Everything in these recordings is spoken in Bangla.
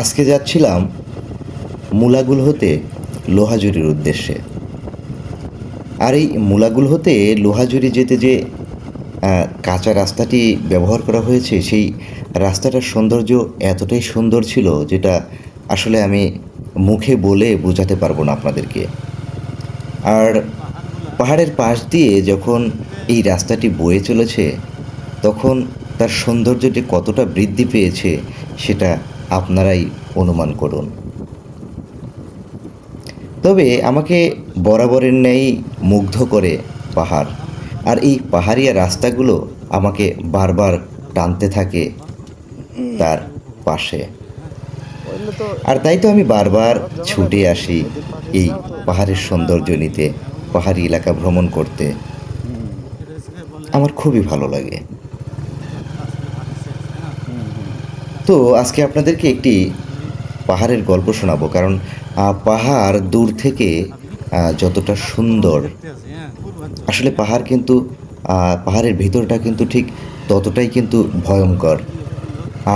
আজকে যাচ্ছিলাম মুলাগুল হতে লোহাজুরির উদ্দেশ্যে। আর এই মুলাগুল হতে লোহাজুরি যেতে যে কাঁচা রাস্তাটি ব্যবহার করা হয়েছে, সেই রাস্তাটার সৌন্দর্য এতটাই সুন্দর ছিল যেটা আসলে আমি মুখে বলে বোঝাতে পারব না আপনাদেরকে। আর পাহাড়ের পাশ দিয়ে যখন এই রাস্তাটি বয়ে চলেছে, তখন তার সৌন্দর্যটি কতটা বৃদ্ধি পেয়েছে সেটা আপনারাই অনুমান করুন। তবে আমাকে বরাবরের ন্যায় মুগ্ধ করে পাহাড়, আর এই পাহাড়িয়া রাস্তাগুলো আমাকে বারবার টানতে থাকে তার পাশে। আর তাই তো আমি বারবার ছুটে আসি এই পাহাড়ের সৌন্দর্য নিতে, পাহাড়ি এলাকা ভ্রমণ করতে। আমার খুবই ভালো লাগে। তো আজকে আপনাদেরকে একটি পাহাড়ের গল্প শোনাবো, কারণ পাহাড় দূর থেকে যতটা সুন্দর। আসলে পাহাড় কিন্তু পাহাড়ের ভিতরটা কিন্তু ঠিক ততটাই কিন্তু ভয়ঙ্কর।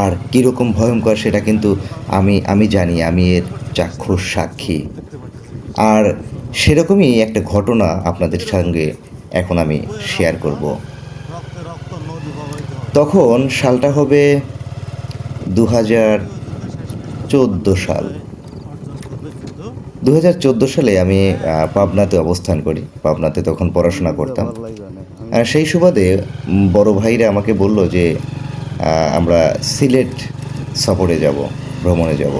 আর কীরকম ভয়ঙ্কর সেটা কিন্তু আমি আমি জানি, আমি এর চাক্ষুষ সাক্ষী। আর সেরকমই একটা ঘটনা আপনাদের সঙ্গে এখন আমি শেয়ার করব। তখন সালটা হবে দু হাজার চোদ্দ সাল। দু হাজার চোদ্দ সালে আমি পাবনাতে অবস্থান করি। পাবনাতে তখন পড়াশোনা করতাম। সেই সুবাদে বড় ভাইরা আমাকে বলল যে আমরা সিলেট সফরে যাব, ভ্রমণে যাব।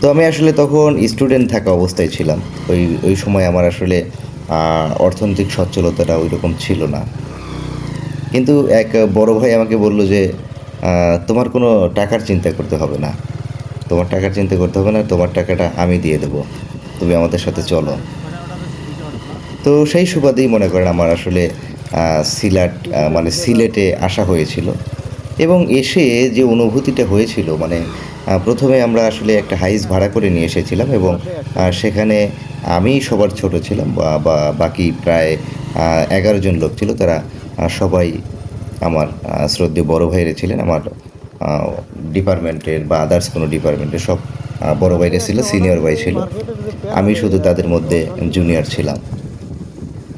তো আমি আসলে তখন স্টুডেন্ট থাকা অবস্থায় ছিলাম। ওই ওই সময় আমার আসলে অর্থনৈতিক সচ্ছলতাটা ওই রকম ছিল না। কিন্তু এক বড় ভাই আমাকে বলল যে তোমার কোনো টাকার চিন্তা করতে হবে না। তোমার টাকার চিন্তা করতে হবে না, তোমার টাকাটা আমি দিয়ে দেবো। তুমি আমাদের সাথে চলো। তো সেই সুবাদেই মনে করেন আমার আসলে সিলেট মানে সিলেটে আসা হয়েছিল। এবং এসে যে অনুভূতিটা হয়েছিল মানে প্রথমে আমরা আসলে একটা হাইস ভাড়া করে নিয়ে এসেছিলাম এবং সেখানে আমি সবার ছোট ছিলাম বা বাকি প্রায় এগারো জন লোক ছিল। তারা সবাই আমার শ্রদ্ধেয় বড় ভাইরে ছিলেন, আমার ডিপার্টমেন্টের বা আদার্স কোনো ডিপার্টমেন্টের সব বড় ভাইরা ছিল সিনিয়র ভাই ছিল। আমি শুধু তাদের মধ্যে জুনিয়র ছিলাম।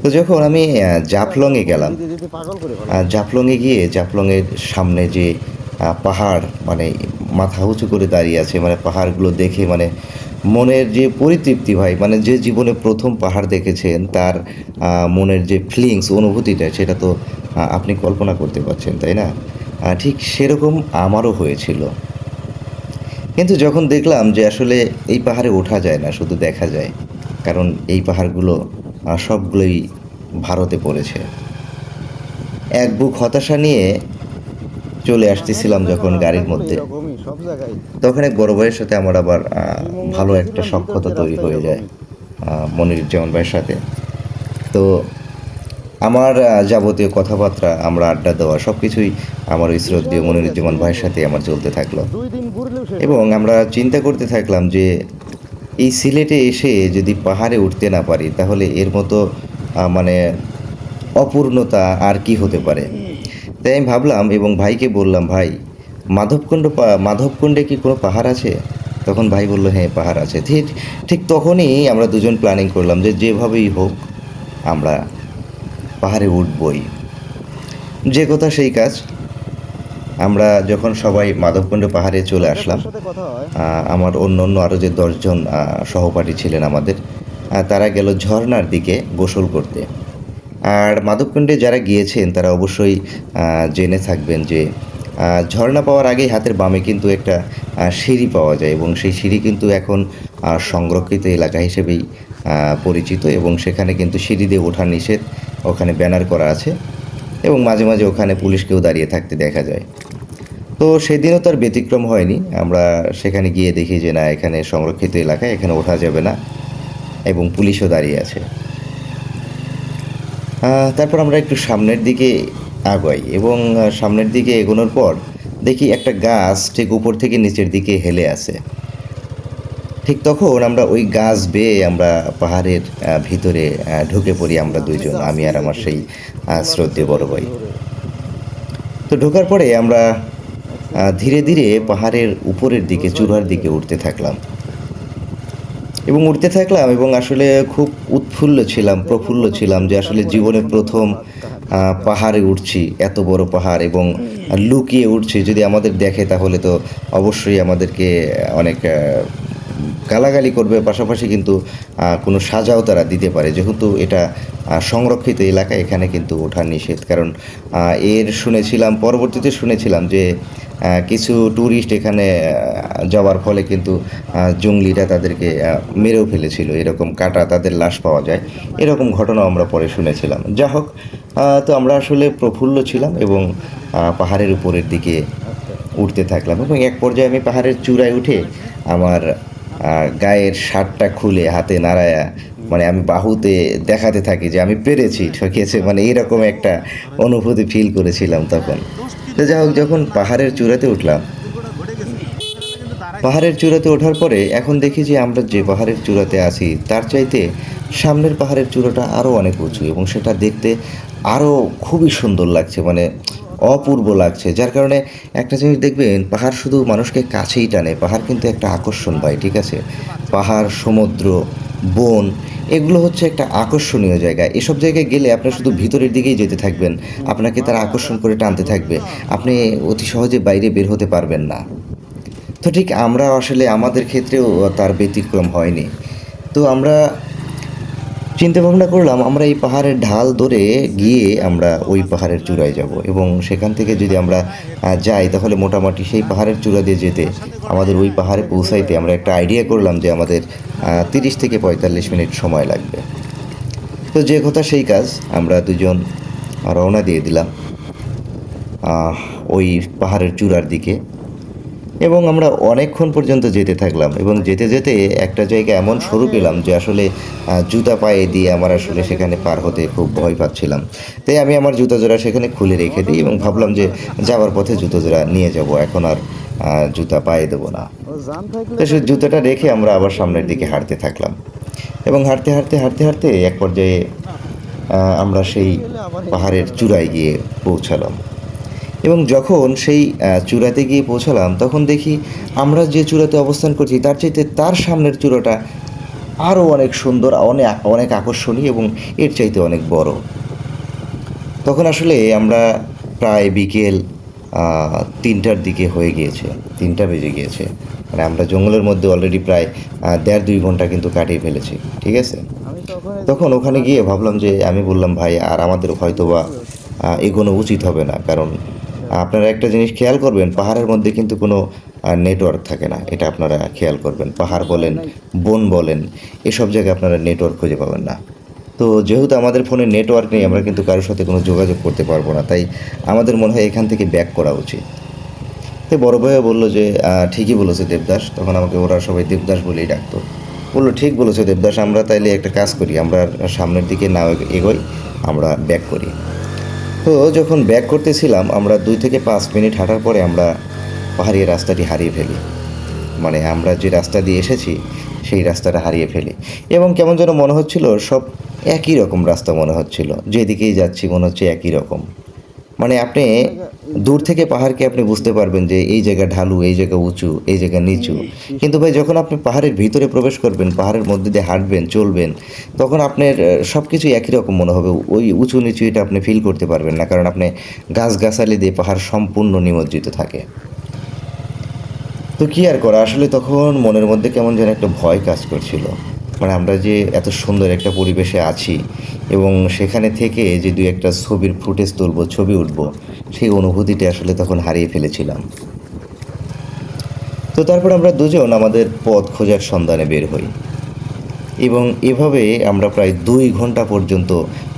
তো যখন আমি জাফলংয়ে গেলাম জাফলংয়ে গিয়ে, জাফলংয়ের সামনে যে পাহাড় মানে মাথা উঁচু করে দাঁড়িয়ে আছে মানে পাহাড়গুলো দেখে মানে মনের যে পরিতৃপ্তি ভাই মানে যে জীবনে প্রথম পাহাড় দেখেছেন, তার মনের যে ফিলিংস অনুভূতিটা, সেটা তো আপনি কল্পনা করতে পারছেন তাই না? ঠিক সেরকম আমারও হয়েছিল। কিন্তু যখন দেখলাম যে আসলে এই পাহাড়ে ওঠা যায় না শুধু দেখা যায় কারণ এই পাহাড়গুলো সবগুলোই ভারতে পড়েছে। এক বুক হতাশা নিয়ে চলে আসতেছিলাম যখন গাড়ির মধ্যে। তখন এক বড় ভাইয়ের সাথে আমার আবার ভালো একটা সক্ষতা তৈরি হয়ে যায় আহ, মনিরুজ্জামান ভাইয়ের সাথে। তো আমার যাবতীয় কথাবার্তা, আমরা আড্ডা দেওয়া সব কিছুই আমার ওই শ্রদ্ধেয় মনিরুজ্জামান ভাইয়ের সাথে আমার চলতে থাকল। এবং আমরা চিন্তা করতে থাকলাম যে, এই সিলেটে এসে যদি পাহাড়ে উঠতে না পারি, তাহলে এর মতো মানে অপূর্ণতা আর কি হতে পারে? তাই আমি ভাবলাম এবং ভাইকে বললাম, ভাই, মাধবকুণ্ড মাধবকুণ্ডে কি কোনো পাহাড় আছে? তখন ভাই বলল হ্যাঁ পাহাড় আছে। ঠিক ঠিক তখনই আমরা দুজন প্ল্যানিং করলাম যে, যেভাবেই হোক, আমরা পাহাড়ে উঠবই। যে কথা সেই কাজ। আমরা যখন সবাই মাধবকুণ্ড পাহাড়ে চলে আসলাম আমার অন্য অন্য আরও যে দশজন সহপাঠী ছিলেন আমাদের তারা গেল ঝর্ণার দিকে গোসল করতে। আর মাধবকুণ্ডে যারা গিয়েছেন তারা অবশ্যই জেনে থাকবেন যে ঝর্ণা পাওয়ার আগেই হাতের বামে কিন্তু একটা সিঁড়ি পাওয়া যায় এবং সেই সিঁড়ি কিন্তু এখন সংরক্ষিত এলাকা হিসেবেই পরিচিত এবং সেখানে কিন্তু সিঁড়ি দিয়ে ওঠা নিষেধ। ওখানে ব্যানার করা আছে এবং মাঝে মাঝে ওখানে পুলিশকেও দাঁড়িয়ে থাকতে দেখা যায়। তো সেদিনও তার ব্যতিক্রম হয়নি। আমরা সেখানে গিয়ে দেখি যে না, এখানে সংরক্ষিত এলাকায় এখানে ওঠা যাবে না এবং পুলিশও দাঁড়িয়ে আছে। তারপর আমরা একটু সামনের দিকে আগাই এবং সামনের দিকে এগোনোর পর দেখি একটা গাছ ঠিক উপর থেকে নিচের দিকে হেলে আসে ঠিক তখন আমরা ওই গাছ বেয়ে আমরা পাহাড়ের ভিতরে ঢুকে পড়ি আমরা দুইজন, আমি আর আমার সেই শ্রদ্ধে বড় ভাই। তো ঢোকার পরে আমরা ধীরে ধীরে পাহাড়ের উপরের দিকে, চূড়ার দিকে উঠতে থাকলাম। এবং উঠতে থাকলাম এবং আসলে খুব উৎফুল্ল ছিলাম, প্রফুল্ল ছিলাম যে আসলে জীবনে প্রথম পাহাড়ে উঠছি, এত বড় পাহাড় এবং লুকিয়ে উঠছি। যদি আমাদের দেখে তাহলে তো অবশ্যই আমাদেরকে অনেক গালাগালি করবে, পাশাপাশি কিন্তু কোনো সাজাও তারা দিতে পারে। যেহেতু এটা সংরক্ষিত এলাকা, এখানে কিন্তু ওঠা নিষেধ। কারণ এর শুনেছিলাম, পরবর্তীতে শুনেছিলাম যে কিছু ট্যুরিস্ট এখানে যাওয়ার ফলে কিন্তু জঙ্গলিরা তাদেরকে মেরেও ফেলেছিল। এরকম কাটা তাদের লাশ পাওয়া যায়। এরকম ঘটনা আমরা পরে শুনেছিলাম। যা হোক তো আমরা আসলে প্রফুল্ল ছিলাম এবং পাহাড়ের উপরের দিকে উঠতে থাকলাম এবং এক পর্যায়ে আমি পাহাড়ের চূড়ায় উঠে আমার গায়ের শার্টটা খুলে হাতে নাড়ায়া মানে আমি বাহুতে দেখাতে থাকি যে আমি পেরেছি, ঠকিয়েছে। মানে এইরকম একটা অনুভূতি ফিল করেছিলাম তখন। তো যাই হোক, যখন পাহাড়ের চূড়াতে উঠলাম, পাহাড়ের চূড়াতে ওঠার পরে এখন দেখি যে আমরা যে পাহাড়ের চূড়াতে আছি, তার চাইতে সামনের পাহাড়ের চূড়াটা আরও অনেক উঁচু এবং সেটা দেখতে আরও খুবই সুন্দর লাগছে। মানে অপূর্ব লাগছে, যার কারণে একটা জিনিস দেখবেন, পাহাড় শুধু মানুষকে কাছেই টানে, পাহাড় কিন্তু একটা আকর্ষণ পায় ঠিক আছে? পাহাড়, সমুদ্র, বন, এগুলো হচ্ছে একটা আকর্ষণীয় জায়গা। এসব জায়গায় গেলে আপনি শুধু ভিতরের দিকেই যেতে থাকবেন, আপনাকে তারা আকর্ষণ করে টানতে থাকবে, আপনি অতি সহজে বাইরে বের হতে পারবেন না। তো ঠিক আমরা আসলে আমাদের ক্ষেত্রেও তার ব্যতিক্রম হয়নি। তো আমরা চিন্তা ভাবনা করলাম, আমরা এই পাহাড়ের ঢাল ধরে গিয়ে আমরা ওই পাহাড়ের চূড়ায় যাব এবং সেখান থেকে যদি আমরা যাই তাহলে মোটামুটি সেই পাহাড়ের চূড়া দিয়ে যেতে, আমাদের ওই পাহাড়ে পৌঁছাইতে আমরা একটা আইডিয়া করলাম যে আমাদের তিরিশ থেকে পঁয়তাল্লিশ মিনিট সময় লাগবে। তো যে কথা সেই কাজ, আমরা দুজন রওনা দিয়ে দিলাম ওই পাহাড়ের চূড়ার দিকে। এবং আমরা অনেকক্ষণ পর্যন্ত যেতে থাকলাম এবং যেতে যেতে একটা জায়গা এমন সরু পেলাম যে আসলে জুতা পায়ে দিয়ে আমার আসলে সেখানে পার হতে খুব ভয় পাচ্ছিলাম। তাই আমি আমার জুতা জোড়া সেখানে খুলে রেখে দিই এবং ভাবলাম যে যাওয়ার পথে জুতো জোড়া নিয়ে যাব। এখন আর জুতা পায়ে দেবো না। তো সেই জুতোটা রেখে আমরা আবার সামনের দিকে হাঁটতে থাকলাম। এবং হাঁটতে হাঁটতে হাঁটতে হাঁটতে এক পর্যায়ে আমরা সেই পাহাড়ের চূড়ায় গিয়ে পৌঁছালাম। এবং যখন সেই চূড়াতে গিয়ে পৌঁছালাম তখন দেখি আমরা যে চূড়াতে অবস্থান করছি তার চাইতে তার সামনের চূড়াটা আরও অনেক সুন্দর অনেক অনেক আকর্ষণীয় এবং এর চাইতে অনেক বড়। তখন আসলে আমরা প্রায় বিকেল তিনটার দিকে হয়ে গিয়েছে তিনটা বেজে গিয়েছে। মানে আমরা জঙ্গলের মধ্যে অলরেডি প্রায় দেড় দুই ঘণ্টা কিন্তু কাটিয়ে ফেলেছি ঠিক আছে? তখন তখন ওখানে গিয়ে ভাবলাম যে আমি বললাম ভাই আর আমাদের হয়তো বা এগোনো উচিত হবে না কারণ আপনারা একটা জিনিস খেয়াল করবেন, পাহাড়ের মধ্যে কিন্তু কোনো নেটওয়ার্ক থাকে না। এটা আপনারা খেয়াল করবেন। পাহাড় বলেন, বন বলেন, এসব জায়গায় আপনারা নেটওয়ার্ক খুঁজে পাবেন না। তো যেহেতু আমাদের ফোনে নেটওয়ার্ক নেই, আমরা কিন্তু কারোর সাথে কোনো যোগাযোগ করতে পারব না। তাই আমাদের মনে হয় এখান থেকে ব্যাক করা উচিত। তো বড় ভাইয়া বলল যে ঠিকই বলেছে দেবদাস। তখন আমাকে ওরা সবাই দেবদাস বলেই ডাকতো। বলল, ঠিক বলেছে দেবদাস, আমরা তাইলে একটা কাজ করি। আমরা সামনের দিকে না এগোই, আমরা ব্যাক করি। তো যখন ব্যাক করতেছিলাম, আমরা দুই থেকে পাঁচ মিনিট হাঁটার পরে আমরা পাহাড়ি রাস্তাটি হারিয়ে ফেলি। মানে আমরা যে রাস্তা দিয়ে এসেছি, সেই রাস্তাটা হারিয়ে ফেলি। এবং কেমন যেন মনে হচ্ছিল, সব একই রকম রাস্তা মনে হচ্ছিল। যেদিকেই যাচ্ছি, মনে হচ্ছে একই রকম। মানে আপনি দূর থেকে পাহাড়কে আপনি বুঝতে পারবেন যে এই জায়গা ঢালু এই জায়গা উঁচু এই জায়গা নিচু। কিন্তু ভাই যখন আপনি পাহাড়ের ভিতরে প্রবেশ করবেন পাহাড়ের মধ্যে দিয়ে হাঁটবেন চলবেন তখন আপনার সব কিছু একই রকম মনে হবে। ওই উঁচু নিচু এটা আপনি ফিল করতে পারবেন না কারণ আপনি গাছগাছালি দিয়ে পাহাড় সম্পূর্ণ নিমজ্জিত থাকে। তো কী আর করা? আসলে তখন মনের মধ্যে কেমন যেন একটা ভয় কাজ করছিল। মানে আমরা যে এত সুন্দর একটা পরিবেশে আছি এবং সেখানে থেকে যে দুই একটা ছবির ফুটেজ তুলব, ছবি উঠব, সেই অনুভূতিটা আসলে তখন হারিয়ে ফেলেছিলাম। তো তারপর আমরা দুজন আমাদের পথ খোঁজার সন্ধানে বের হই এবং এভাবে আমরা প্রায় দুই ঘণ্টা পর্যন্ত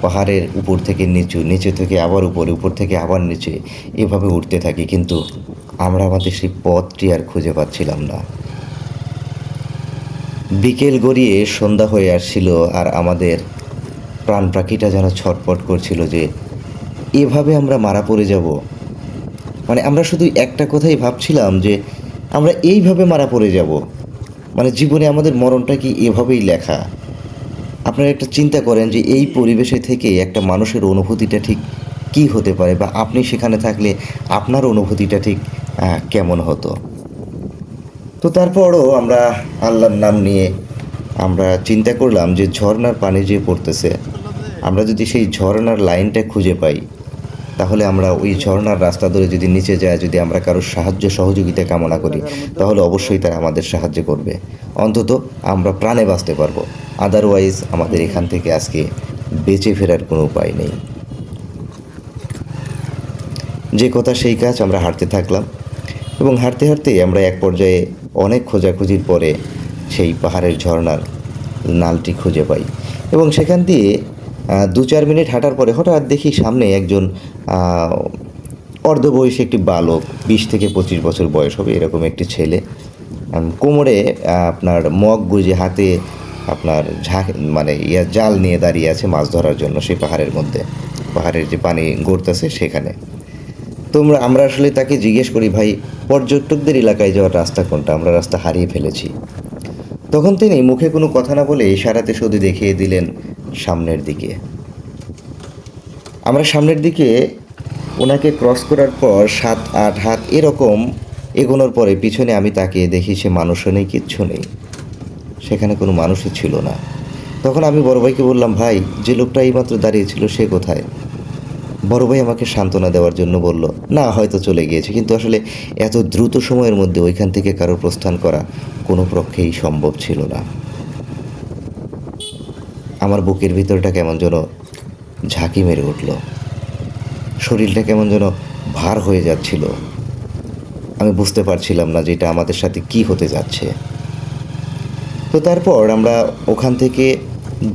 পাহাড়ের উপর থেকে নিচু, নিচে থেকে আবার উপরে, উপর থেকে আবার নিচে এভাবে উঠতে থাকি। কিন্তু আমরা আমাদের সেই পথটি আর খুঁজে পাচ্ছিলাম না। বিকেল গড়িয়ে সন্ধ্যা হয়ে আসছিল আর আমাদের প্রাণ পাখিটা যেন ছটপট করছিল যে, এভাবে আমরা মারা পড়ে যাব? মানে আমরা শুধু একটা কথাই ভাবছিলাম যে, আমরা এইভাবে মারা পড়ে যাব? মানে জীবনে আমাদের মরণটা কি এভাবেই লেখা? আপনারা একটা চিন্তা করেন যে, এই পরিবেশে থেকে একটা মানুষের অনুভূতিটা ঠিক কি হতে পারে বা আপনি সেখানে থাকলে আপনার অনুভূতিটা ঠিক কেমন হতো? তো তারপরও আমরা আল্লাহর নাম নিয়ে আমরা চিন্তা করলাম যে ঝর্ণার পানি যে পড়তেছে, আমরা যদি সেই ঝর্ণার লাইনটা খুঁজে পাই, তাহলে আমরা ওই ঝর্নার রাস্তা ধরে যদি নিচে যায়, যদি আমরা কারোর সাহায্য সহযোগিতা কামনা করি, তাহলে অবশ্যই তারা আমাদের সাহায্য করবে। অন্তত আমরা প্রাণে বাঁচতে পারব। আদারওয়াইজ আমাদের এখান থেকে আজকে বেঁচে ফেরার কোনো উপায় নেই। যে কথা সেই কাজ আমরা হাঁটতে থাকলাম। এবং হাঁটতে হাঁটতেই আমরা এক পর্যায়ে অনেক খোঁজাখুঁজির পরে সেই পাহাড়ের ঝর্ণার নালটি খুঁজে পাই এবং সেখান দিয়ে দু চার মিনিট হাঁটার পরে হঠাৎ দেখি সামনে একজন অর্ধবয়সী একটি বালক, বিশ থেকে পঁচিশ বছর বয়স হবে এরকম একটি ছেলে কোমরে আপনার মগ গুজে হাতে আপনার ঝাঁক মানে ইয়া, জাল নিয়ে দাঁড়িয়ে আছে মাছ ধরার জন্য সেই পাহাড়ের মধ্যে। পাহাড়ের যে পানি গড়তেছে সেখানে। তোমরা, আমরা আসলে তাকে জিজ্ঞেস করি, ভাই, পর্যটকদের এলাকায় যাওয়ার রাস্তা কোনটা? আমরা রাস্তা হারিয়ে ফেলেছি। তখন তিনি মুখে কোনো কথা না বলে ইশারাতে শুধু দেখিয়ে দিলেন সামনের দিকে। আমরা সামনের দিকে, ওনাকে ক্রস করার পর সাত, আট হাত এরকম এগোনোর পরে পিছনে আমি তাকিয়ে দেখি সে মানুষও নেই, কিচ্ছু নেই। সেখানে কোনো মানুষই ছিল না। তখন আমি বড় ভাইকে বললাম, ভাই, যে লোকটা এইমাত্র দাঁড়িয়েছিল সে কোথায়? বড় ভাই আমাকে সান্ত্বনা দেওয়ার জন্য বলল, না, হয়তো চলে গিয়েছে, কিন্তু আসলে এত দ্রুত সময়ের মধ্যে ওইখান থেকে কারও প্রস্থান করা কোনো পক্ষেই সম্ভব ছিল না। আমার বুকের ভিতরটা কেমন যেন ঝাঁকি মেরে উঠল। শরীরটা কেমন যেন ভার হয়ে যাচ্ছিল। আমি বুঝতে পারছিলাম না যে এটা আমাদের সাথে কি হতে যাচ্ছে। তো তারপর আমরা ওখান থেকে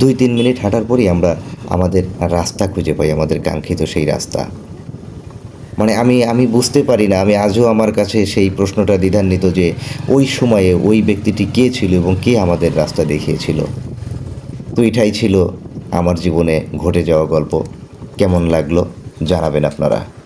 দুই তিন মিনিট হাঁটার পরই আমরা আমাদের রাস্তা খুঁজে পাই, আমাদের কাঙ্ক্ষিত সেই রাস্তা। মানে আমি আমি বুঝতে পারি না, আমি আজও আমার কাছে সেই প্রশ্নটা দ্বিধান্বিত যে ওই সময়ে ওই ব্যক্তিটি কে ছিল এবং কে আমাদের রাস্তা দেখিয়েছিল। তো এটাই ছিল আমার জীবনে ঘটে যাওয়া গল্প। কেমন লাগল জানাবেন আপনারা।